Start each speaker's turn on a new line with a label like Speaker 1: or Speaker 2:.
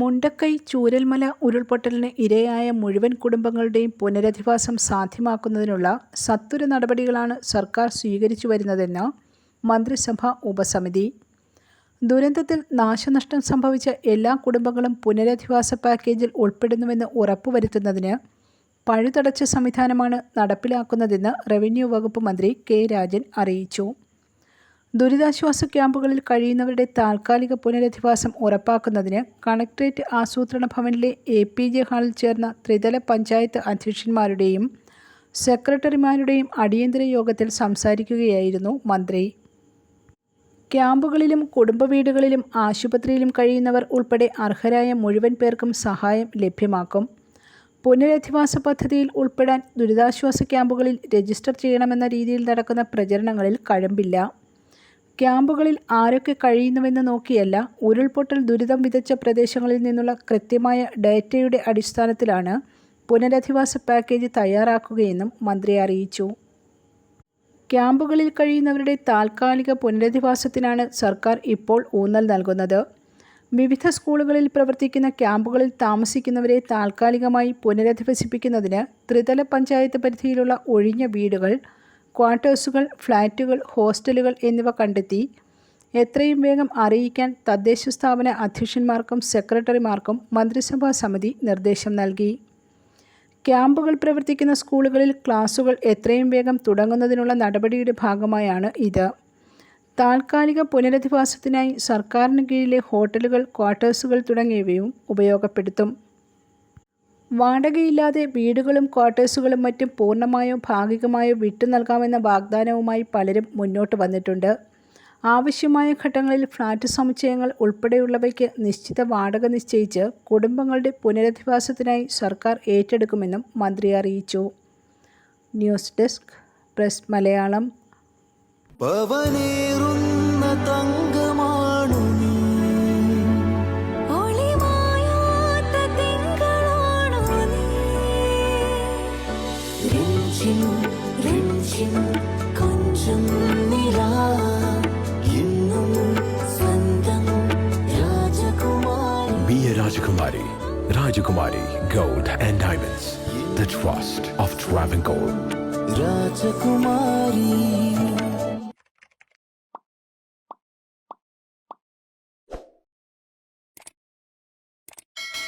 Speaker 1: മുണ്ടക്കൈ ചൂരൽമല ഉരുൾപൊട്ടലിന് ഇരയായ മുഴുവൻ കുടുംബങ്ങളുടെയും പുനരധിവാസം സാധ്യമാക്കുന്നതിനുള്ള സത്വര നടപടികളാണ് സർക്കാർ സ്വീകരിച്ചു വരുന്നതെന്ന് മന്ത്രിസഭാ ഉപസമിതി. ദുരന്തത്തിൽ നാശനഷ്ടം സംഭവിച്ച എല്ലാ കുടുംബങ്ങളും പുനരധിവാസ പാക്കേജിൽ ഉൾപ്പെടുന്നുവെന്ന് ഉറപ്പുവരുത്തുന്നതിന് പഴുതടച്ച സംവിധാനമാണ് നടപ്പിലാക്കുന്നതെന്ന് റവന്യൂ വകുപ്പ് മന്ത്രി കെ രാജൻ അറിയിച്ചു. ദുരിതാശ്വാസ ക്യാമ്പുകളിൽ കഴിയുന്നവരുടെ താൽക്കാലിക പുനരധിവാസം ഉറപ്പാക്കുന്നതിന് കളക്ട്രേറ്റ് ആസൂത്രണ ഭവനിലെ എ പി ജെ ഹാളിൽ ചേർന്ന ത്രിതല പഞ്ചായത്ത് അധ്യക്ഷന്മാരുടെയും സെക്രട്ടറിമാരുടെയും അടിയന്തര യോഗത്തിൽ സംസാരിക്കുകയായിരുന്നു മന്ത്രി. ക്യാമ്പുകളിലും കുടുംബ വീടുകളിലും ആശുപത്രിയിലും കഴിയുന്നവർ ഉൾപ്പെടെ അർഹരായ മുഴുവൻ പേർക്കും സഹായം ലഭ്യമാക്കും. പുനരധിവാസ പദ്ധതിയിൽ ഉൾപ്പെടാൻ ദുരിതാശ്വാസ ക്യാമ്പുകളിൽ രജിസ്റ്റർ ചെയ്യണമെന്ന രീതിയിൽ നടക്കുന്ന പ്രചരണങ്ങളിൽ കഴമ്പില്ല. ക്യാമ്പുകളിൽ ആരൊക്കെ കഴിയുന്നുവെന്ന് നോക്കിയല്ല ഉരുൾപൊട്ടൽ ദുരിതം വിതച്ച പ്രദേശങ്ങളിൽ നിന്നുള്ള കൃത്യമായ ഡേറ്റയുടെ അടിസ്ഥാനത്തിലാണ് പുനരധിവാസ പാക്കേജ് തയ്യാറാക്കുകയെന്നും മന്ത്രി അറിയിച്ചു. ക്യാമ്പുകളിൽ കഴിയുന്നവരുടെ താൽക്കാലിക പുനരധിവാസത്തിനാണ് സർക്കാർ ഇപ്പോൾ ഊന്നൽ നൽകുന്നത്. വിവിധ സ്കൂളുകളിൽ പ്രവർത്തിക്കുന്ന ക്യാമ്പുകളിൽ താമസിക്കുന്നവരെ താൽക്കാലികമായി പുനരധിവസിപ്പിക്കുന്നതിന് ത്രിതല പഞ്ചായത്ത് പരിധിയിലുള്ള ഒഴിഞ്ഞ വീടുകൾ ക്വാർട്ടേഴ്സുകൾ ഫ്ലാറ്റുകൾ ഹോസ്റ്റലുകൾ എന്നിവ കണ്ടെത്തി. എത്രയും വേഗം അറിയിക്കാൻ തദ്ദേശ സ്ഥാപന അധ്യക്ഷന്മാർക്കും സെക്രട്ടറിമാർക്കും മന്ത്രിസഭാ സമിതി നിർദ്ദേശം നൽകി. ക്യാമ്പുകൾ പ്രവർത്തിക്കുന്ന സ്കൂളുകളിൽ ക്ലാസുകൾ എത്രയും വേഗം തുടങ്ങുന്നതിനുള്ള നടപടിയുടെ ഭാഗമായാണ് ഇത്. താൽക്കാലിക പുനരധിവാസത്തിനായി സർക്കാരിന് കീഴിലെ ഹോട്ടലുകൾ ക്വാർട്ടേഴ്സുകൾ തുടങ്ങിയവയും ഉപയോഗപ്പെടുത്തും. വാടകയില്ലാതെ വീടുകളും ക്വാർട്ടേഴ്സുകളും മറ്റും പൂർണമായോ ഭാഗികമായോ വിട്ടു നൽകാമെന്ന വാഗ്ദാനവുമായി പലരും മുന്നോട്ട് വന്നിട്ടുണ്ട്. ആവശ്യമായ ഘട്ടങ്ങളിൽ ഫ്ളാറ്റ് സമുച്ചയങ്ങൾ ഉൾപ്പെടെയുള്ളവയ്ക്ക് നിശ്ചിത വാടക നിശ്ചയിച്ച് കുടുംബങ്ങളുടെ പുനരധിവാസത്തിനായി സർക്കാർ ഏറ്റെടുക്കുമെന്നും മന്ത്രി അറിയിച്ചു. News desk press Malayalam.
Speaker 2: 情，人情，
Speaker 3: 看着你啦。银龙三灯，拉着库玛里。
Speaker 4: Be a Rajkumari, Rajkumari, gold and diamonds, the trust of Travancore.